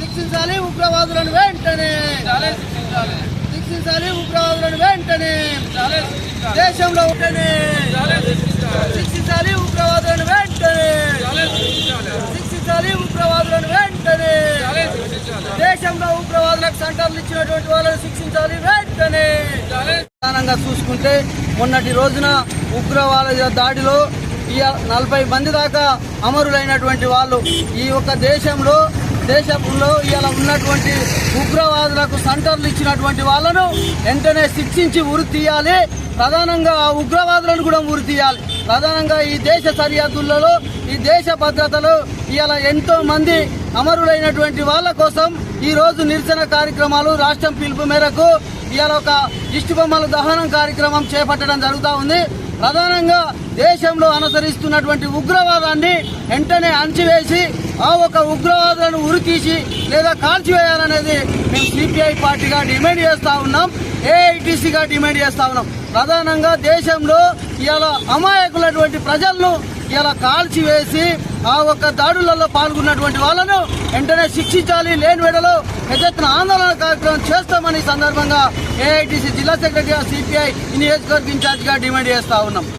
శిక్షించాలి ఉగ్రవాదులను వెంటనే. శిక్షించాలి ఉగ్రవాదులను వెంటనే. దేశంలో ఉంటేనే. శిక్షించాలి ఉగ్రవాదులను వెంటనే. శిక్షించాలి ఉగ్రవాదులను వెంటనే. దేశంలో ఉగ్రవాదులకు సంఘటనలు ఇచ్చినటువంటి వాళ్ళని శిక్షించాలి వెంటనే. ప్రధానంగా చూసుకుంటే మొన్నటి రోజున ఉగ్రవాద దాడిలో ఈ నలభై మంది దాకా అమరులైనటువంటి వాళ్ళు ఈ యొక్క దేశంలో దేశంలో ఇలా ఉన్నటువంటి ఉగ్రవాదులకు సెంటర్లు ఇచ్చినటువంటి వాళ్ళను వెంటనే శిక్షించి ఉరి తీయాలి. ప్రధానంగా ఆ ఉగ్రవాదులను కూడా ఉరి తీయాలి. ప్రధానంగా ఈ దేశ సరిహద్దులలో ఈ దేశ భద్రతలో ఇలా ఎంతో మంది అమరులైనటువంటి వాళ్ళ కోసం ఈరోజు నిరసన కార్యక్రమాలు రాష్ట్రం పిలుపు మేరకు ఇలా ఒక ఇష్టబొమ్మల దహనం కార్యక్రమం చేపట్టడం జరుగుతూ ఉంది. ప్రధానంగా దేశంలో అనుసరిస్తున్నటువంటి ఉగ్రవాదాన్ని వెంటనే అణచివేసి ఆ ఒక ఉగ్రవాదులను ఉరితీసి లేదా కాల్చివేయాలనేది మేము సిపిఐ పార్టీగా డిమాండ్ చేస్తూ ఉన్నాం ఏఐటీసీగా డిమాండ్ చేస్తూ ఉన్నాం. ప్రధానంగా దేశంలో ఇలా అమాయకులటువంటి ప్రజలను ఇలా కాల్చివేసి ఆ ఒక్క దాడులలో పాల్గొన్నటువంటి వాళ్ళను వెంటనే శిక్షించాలి లేని వేడలో పెద్ద ఎత్తున ఆందోళన కార్యక్రమం చేస్తామని సందర్భంగా ఏఐటీసీ జిల్లా సెక్రటరీ సిపిఐ నియోజకవర్గ ఇన్ఛార్జిగా డిమాండ్ చేస్తా ఉన్నాం.